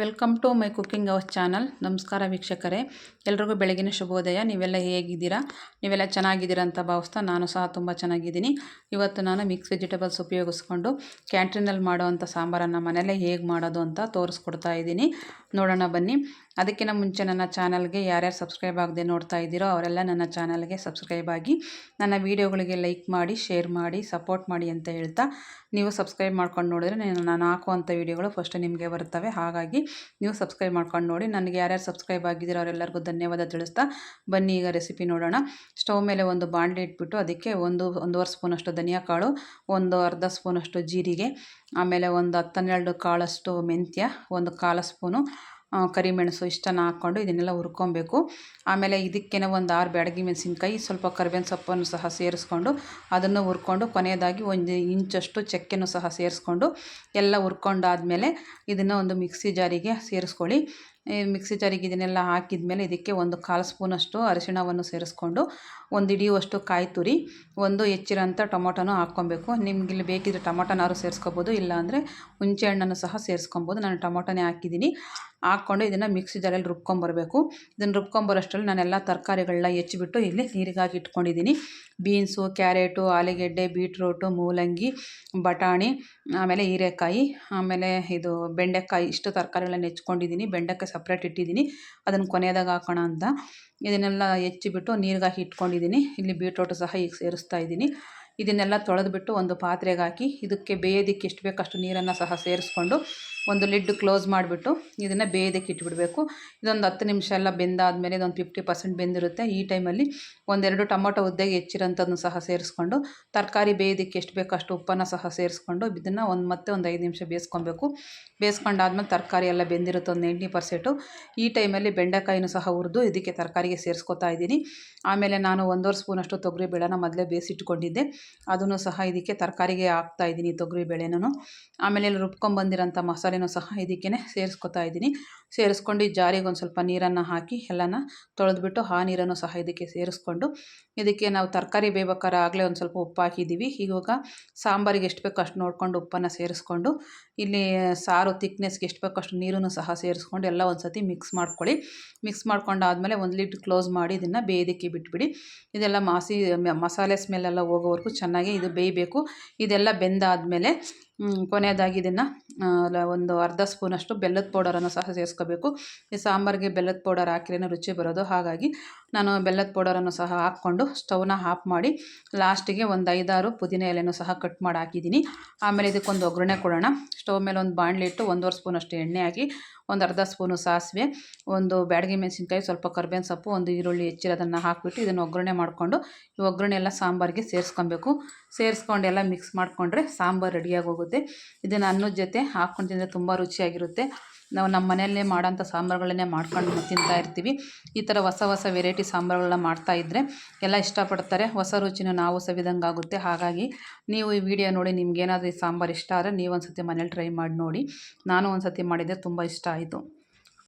Welcome to my cooking hour channel. ನಮಸ್ಕಾರ ವೀಕ್ಷಕರೇ. ಎಲ್ರಿಗೂ ಬೆಳಗಿನ ಶುಭೋದಯ. ನೀವೆಲ್ಲ ಹೇಗಿದ್ದೀರಾ? ನೀವೆಲ್ಲ ಚೆನ್ನಾಗಿದ್ದೀರಾ ಅಂತ ಭಾವಿಸ್ತಾ ನಾನು ಸಹ ತುಂಬ ಚೆನ್ನಾಗಿದ್ದೀನಿ. ಇವತ್ತು ನಾನು ಮಿಕ್ಸ್ ವೆಜಿಟೇಬಲ್ಸ್ ಉಪಯೋಗಿಸ್ಕೊಂಡು ಕ್ಯಾಂಟೀನಲ್ಲಿ ಮಾಡೋವಂಥ ಸಾಂಬಾರನ್ನು ಮನೆಯಲ್ಲೇ ಹೇಗೆ ಮಾಡೋದು ಅಂತ ತೋರಿಸ್ಕೊಡ್ತಾ ಇದ್ದೀನಿ. ನೋಡೋಣ ಬನ್ನಿ. ಅದಕ್ಕಿಂತ ಮುಂಚೆ ನನ್ನ ಚಾನಲ್ಗೆ ಯಾರ್ಯಾರು ಸಬ್ಸ್ಕ್ರೈಬ್ ಆಗದೆ ನೋಡ್ತಾ ಇದ್ದೀರೋ ಅವರೆಲ್ಲ ನನ್ನ ಚಾನಲ್ಗೆ ಸಬ್ಸ್ಕ್ರೈಬ್ ಆಗಿ ನನ್ನ ವೀಡಿಯೋಗಳಿಗೆ ಲೈಕ್ ಮಾಡಿ, ಶೇರ್ ಮಾಡಿ, ಸಪೋರ್ಟ್ ಮಾಡಿ ಅಂತ ಹೇಳ್ತಾ ನೀವು ಸಬ್ಸ್ಕ್ರೈಬ್ ಮಾಡ್ಕೊಂಡು ನೋಡಿದ್ರೆ ನಾನು ಹಾಕುವಂಥ ವೀಡಿಯೋಗಳು ಫಸ್ಟ್ ನಿಮಗೆ ಬರ್ತವೆ ಹಾಗಾಗಿ ನೀವು ಸಬ್ಸ್ಕ್ರೈಬ್ ಮಾಡ್ಕೊಂಡು ನೋಡಿ. ನನಗೆ ಯಾರ್ಯಾರು ಸಬ್ಸ್ಕ್ರೈಬ್ ಆಗಿದ್ದೀರೋ ಅವರೆಲ್ಲರಿಗೂ ಧನ್ಯವಾದ ತಿಳಿಸ್ತಾ ಬನ್ನಿ. ಈಗ ರೆಸಿಪಿ ನೋಡೋಣ. ಸ್ಟವ್ ಮೇಲೆ ಒಂದು ಬಾಣಲೆ ಇಟ್ಬಿಟ್ಟು ಅದಕ್ಕೆ ಒಂದು, ಒಂದೂವರೆ ಸ್ಪೂನಷ್ಟು ಧನಿಯಾ ಕಾಳು, ಒಂದು ಅರ್ಧ ಸ್ಪೂನಷ್ಟು ಜೀರಿಗೆ, ಆಮೇಲೆ ಒಂದು ಹತ್ತನ್ನೆರಡು ಕಾಳಷ್ಟು ಮೆಂತ್ಯ, ಒಂದು ಕಾಲು ಸ್ಪೂನು ಕರಿಮೆಣಸು ಇಷ್ಟನ್ನು ಹಾಕ್ಕೊಂಡು ಇದನ್ನೆಲ್ಲ ಹುರ್ಕೊಬೇಕು. ಆಮೇಲೆ ಇದಕ್ಕೇನೆ ಒಂದು ಆರು ಬ್ಯಾಡಗಿ ಮೆಣಸಿನ್ಕಾಯಿ, ಸ್ವಲ್ಪ ಕರಿಬೇವಿನ ಸೊಪ್ಪನ್ನು ಸಹ ಸೇರಿಸ್ಕೊಂಡು ಅದನ್ನು ಹುರ್ಕೊಂಡು ಕೊನೆಯದಾಗಿ ಒಂದು ಇಂಚಷ್ಟು ಚಕ್ಕೆನೂ ಸಹ ಸೇರಿಸ್ಕೊಂಡು ಎಲ್ಲ ಹುರ್ಕೊಂಡಾದಮೇಲೆ ಇದನ್ನು ಒಂದು ಮಿಕ್ಸಿ ಜಾರಿಗೆ ಸೇರಿಸ್ಕೊಳ್ಳಿ. ಮಿಕ್ಸಿ ಜಾರಿಗೆ ಇದನ್ನೆಲ್ಲ ಹಾಕಿದ ಮೇಲೆ ಇದಕ್ಕೆ ಒಂದು ಕಾಲು ಸ್ಪೂನಷ್ಟು ಅರಿಶಿಣವನ್ನು ಸೇರಿಸ್ಕೊಂಡು ಒಂದು ಹಿಡಿಯುವಷ್ಟು ಕಾಯಿ ತುರಿ, ಒಂದು ಹೆಚ್ಚಿರೋಂಥ ಟೊಮೊಟೊನೂ ಹಾಕ್ಕೊಬೇಕು. ನಿಮ್ಗೆ ಇಲ್ಲಿ ಬೇಕಿದ್ರೆ ಟೊಮೊಟೊನಾದ್ರು ಸೇರಿಸ್ಕೊಬೋದು, ಇಲ್ಲಾಂದರೆ ಹುಣಸೆ ಹಣ್ಣನ್ನು ಸಹ ಸೇರಿಸ್ಕೊಬೋದು. ನಾನು ಟೊಮೊಟೊನೇ ಹಾಕಿದ್ದೀನಿ. ಹಾಕ್ಕೊಂಡು ಇದನ್ನು ಮಿಕ್ಸಿ ಜಾರಲ್ಲಿ ರುಬ್ಕೊಂಬರಬೇಕು ಇದನ್ನು ರುಬ್ಕೊಂಬರೋಷ್ಟರಲ್ಲಿ ನಾನೆಲ್ಲ ತರಕಾರಿಗಳನ್ನ ಹೆಚ್ಚಿಬಿಟ್ಟು ಇಲ್ಲಿ ನೀರಿಗಾಗಿ ಇಟ್ಕೊಂಡಿದ್ದೀನಿ. ಬೀನ್ಸು, ಕ್ಯಾರೆಟು, ಆಲೂಗೆಡ್ಡೆ, ಬೀಟ್ರೂಟು, ಮೂಲಂಗಿ, ಬಟಾಣಿ, ಆಮೇಲೆ ಹೀರೆಕಾಯಿ, ಆಮೇಲೆ ಇದು ಬೆಂಡೆಕಾಯಿ ಇಷ್ಟು ತರಕಾರಿಗಳನ್ನ ಹೆಚ್ಕೊಂಡಿದ್ದೀನಿ. ಬೆಂಡೆಕಾಯಿ ಸಪ್ರೇಟ್ ಇಟ್ಟಿದ್ದೀನಿ. ಅದನ್ನು ಕೊನೆಯದಾಗ ಹಾಕೋಣ ಅಂತ. ಇದನ್ನೆಲ್ಲ ಹೆಚ್ಚಿಬಿಟ್ಟು ನೀರಿಗೆ ಹಾಕಿ ಇಟ್ಕೊಂಡಿದ್ದೀನಿ. ಇಲ್ಲಿ ಬೀಟ್ರೋಟು ಸಹ ಈಗ ಸೇರಿಸ್ತಾ ಇದ್ದೀನಿ. ಇದನ್ನೆಲ್ಲ ತೊಳೆದ್ಬಿಟ್ಟು ಒಂದು ಪಾತ್ರೆಗೆ ಹಾಕಿ, ಇದಕ್ಕೆ ಬೇಯೋದಿಕ್ಕೆ ಎಷ್ಟು ಬೇಕಷ್ಟು ನೀರನ್ನು ಸಹ ಸೇರಿಸ್ಕೊಂಡು ಒಂದು ಲಿಡ್ ಕ್ಲೋಸ್ ಮಾಡಿಬಿಟ್ಟು ಇದನ್ನು ಬೇಯೋದಕ್ಕೆ ಇಟ್ಬಿಡಬೇಕು. ಇದೊಂದು ಹತ್ತು ನಿಮಿಷ ಎಲ್ಲ ಬೆಂದಾದಮೇಲೆ ಇದೊಂದು ಫಿಫ್ಟಿ ಪರ್ಸೆಂಟ್ ಬೆಂದಿರುತ್ತೆ. ಈ ಟೈಮಲ್ಲಿ ಒಂದೆರಡು ಟೊಮೊಟೊ ಉದ್ದೆಗೆ ಹೆಚ್ಚಿರೋಂಥದ್ದನ್ನು ಸಹ ಸೇರಿಸ್ಕೊಂಡು, ತರಕಾರಿ ಬೇಯೋದಕ್ಕೆ ಎಷ್ಟು ಬೇಕೋ ಅಷ್ಟು ಉಪ್ಪನ್ನು ಸಹ ಸೇರಿಸ್ಕೊಂಡು ಇದನ್ನು ಒಂದು ಮತ್ತೆ ಒಂದು ಐದು ನಿಮಿಷ ಬೇಯಿಸ್ಕೊಬೇಕು. ಬೇಯಿಸ್ಕೊಂಡಾದ್ಮೇಲೆ ತರಕಾರಿ ಎಲ್ಲ ಬೆಂದಿರುತ್ತೆ ಒಂದು ಎಂಟು ಪರ್ಸೆಂಟು ಈ ಟೈಮಲ್ಲಿ ಬೆಂಡೆಕಾಯಿನೂ ಸಹ ಹುರಿದು ಇದಕ್ಕೆ ತರಕಾರಿಗೆ ಸೇರಿಸ್ಕೊತಾ ಇದ್ದೀನಿ. ಆಮೇಲೆ ನಾನು ಒಂದೂವರೆ ಸ್ಪೂನಷ್ಟು ತೊಗರಿ ಬೇಳೆನ ಮೊದಲೇ ಬೇಯಿಸಿಟ್ಕೊಂಡಿದ್ದೆ. ಅದನ್ನು ಸಹ ಇದಕ್ಕೆ ತರಕಾರಿಗೆ ಹಾಕ್ತಾ ಇದ್ದೀನಿ ತೊಗರಿ ಬೇಳೆನೂ ಆಮೇಲೆ ಇಲ್ಲಿ ರುಬ್ಕೊಂಬಂದಿರೋಂಥ ಮಸಾಲೆನೂ ಸಹ ಇದಕ್ಕೇ ಸೇರಿಸ್ಕೊತಾ ಇದ್ದೀನಿ. ಸೇರಿಸ್ಕೊಂಡು ಜಾರಿಗೆ ಒಂದು ಸ್ವಲ್ಪ ನೀರನ್ನು ಹಾಕಿ ಎಲ್ಲನ ತೊಳೆದ್ಬಿಟ್ಟು ಆ ನೀರನ್ನು ಸಹ ಇದಕ್ಕೆ ಸೇರಿಸ್ಕೊಂಡು ಇದಕ್ಕೆ ನಾವು ತರಕಾರಿ ಬೇಯ್ಬೇಕಾದ್ರೆ ಆಗಲೇ ಒಂದು ಸ್ವಲ್ಪ ಉಪ್ಪು ಹಾಕಿದ್ದೀವಿ. ಇವಾಗ ಸಾಂಬಾರಿಗೆ ಎಷ್ಟು ಬೇಕೋ ಅಷ್ಟು ನೋಡಿಕೊಂಡು ಉಪ್ಪನ್ನು ಸೇರಿಸ್ಕೊಂಡು ಇಲ್ಲಿ ಸಾರು ತಿಕ್ನೆಸ್ಗೆ ಎಷ್ಟು ಬೇಕೋ ಅಷ್ಟು ನೀರನ್ನು ಸಹ ಸೇರಿಸ್ಕೊಂಡು ಎಲ್ಲ ಒಂದು ಸತಿ ಮಿಕ್ಸ್ ಮಾಡ್ಕೊಳ್ಳಿ. ಮಿಕ್ಸ್ ಮಾಡ್ಕೊಂಡಾದಮೇಲೆ ಒಂದು ಲಿಡ್ ಕ್ಲೋಸ್ ಮಾಡಿ ಇದನ್ನು ಬೇಯೋದಕ್ಕೆ ಬಿಟ್ಬಿಡಿ. ಇದೆಲ್ಲ ಮಾಸಿ, ಮಸಾಲೆ ಸ್ಮೆಲ್ಲೆಲ್ಲ ಹೋಗೋವರೆಗೂ ಚೆನ್ನಾಗಿ ಇದು ಬೇಯಬೇಕು. ಇದೆಲ್ಲ ಬೆಂದಾದಮೇಲೆ ಕೊನೆಯದಾಗಿ ಇದನ್ನು ಒಂದು ಅರ್ಧ ಸ್ಪೂನಷ್ಟು ಬೆಲ್ಲದ ಪೌಡರನ್ನು ಸಹ ಸೇರಿಸ್ಕೋಬೇಕು. ಈ ಸಾಂಬಾರಿಗೆ ಬೆಲ್ಲದ ಪೌಡರ್ ಹಾಕಿರೇ ರುಚಿ ಬರೋದು. ಹಾಗಾಗಿ ನಾನು ಬೆಲ್ಲದ ಪೌಡರನ್ನು ಸಹ ಹಾಕ್ಕೊಂಡು ಸ್ಟವ್ನ ಆಫ್ ಮಾಡಿ ಲಾಸ್ಟಿಗೆ ಒಂದು ಐದಾರು ಪುದೀನ ಎಲೆನೂ ಸಹ ಕಟ್ ಮಾಡಿ ಹಾಕಿದ್ದೀನಿ. ಆಮೇಲೆ ಇದಕ್ಕೊಂದು ಒಗ್ಗರಣೆ ಕೊಡೋಣ. ಸ್ಟವ್ ಮೇಲೆ ಒಂದು ಬಾಣಲಿ ಇಟ್ಟು ಒಂದೂವರೆ ಸ್ಪೂನಷ್ಟು ಎಣ್ಣೆ ಹಾಕಿ ಒಂದು ಅರ್ಧ ಸ್ಪೂನು ಸಾಸಿವೆ, ಒಂದು ಬ್ಯಾಡಗಿ ಮೆಣಸಿನ್ಕಾಯಿ, ಸ್ವಲ್ಪ ಕರ್ಬೇವಿನ ಸೊಪ್ಪು, ಒಂದು ಈರುಳ್ಳಿ ಹೆಚ್ಚಿರೋದನ್ನು ಹಾಕಿಬಿಟ್ಟು ಇದನ್ನು ಒಗ್ಗರಣೆ ಮಾಡಿಕೊಂಡು ಈ ಒಗ್ಗರಣೆ ಎಲ್ಲ ಸಾಂಬಾರಿಗೆ ಸೇರಿಸ್ಕೊಬೇಕು. ಸೇರಿಸ್ಕೊಂಡು ಎಲ್ಲ ಮಿಕ್ಸ್ ಮಾಡಿಕೊಂಡ್ರೆ ಸಾಂಬಾರು ರೆಡಿಯಾಗಿ ಹೋಗುತ್ತೆ ಇದನ್ನು ಅನ್ನದ ಜೊತೆ ಹಾಕ್ಕೊಂಡು ತಿಂದರೆ ತುಂಬ ರುಚಿಯಾಗಿರುತ್ತೆ. ನಾವು ನಮ್ಮ ಮನೆಯಲ್ಲೇ ಮಾಡೋಂಥ ಸಾಂಬಾರುಗಳನ್ನೇ ಮಾಡ್ಕೊಂಡು ತಿಂತಾ ಇರ್ತೀವಿ. ಈ ಥರ ಹೊಸ ಹೊಸ ವೆರೈಟಿ ಸಾಂಬಾರುಗಳನ್ನ ಮಾಡ್ತಾಯಿದ್ರೆ ಎಲ್ಲ ಇಷ್ಟಪಡ್ತಾರೆ. ಹೊಸ ರುಚಿನ ನಾವು ಸವಿದಂಗೆ ಆಗುತ್ತೆ ಹಾಗಾಗಿ ನೀವು ಈ ವಿಡಿಯೋ ನೋಡಿ ನಿಮ್ಗೇನಾದರೂ ಈ ಸಾಂಬಾರು ಇಷ್ಟ ಆದರೆ ನೀವು ಒಂದು ಸತಿ ಮನೇಲಿ ಟ್ರೈ ಮಾಡಿ ನೋಡಿ. ನಾನು ಒಂದು ಸತಿ ಮಾಡಿದ್ದೆ ತುಂಬ ಇಷ್ಟ ಆಯಿತು.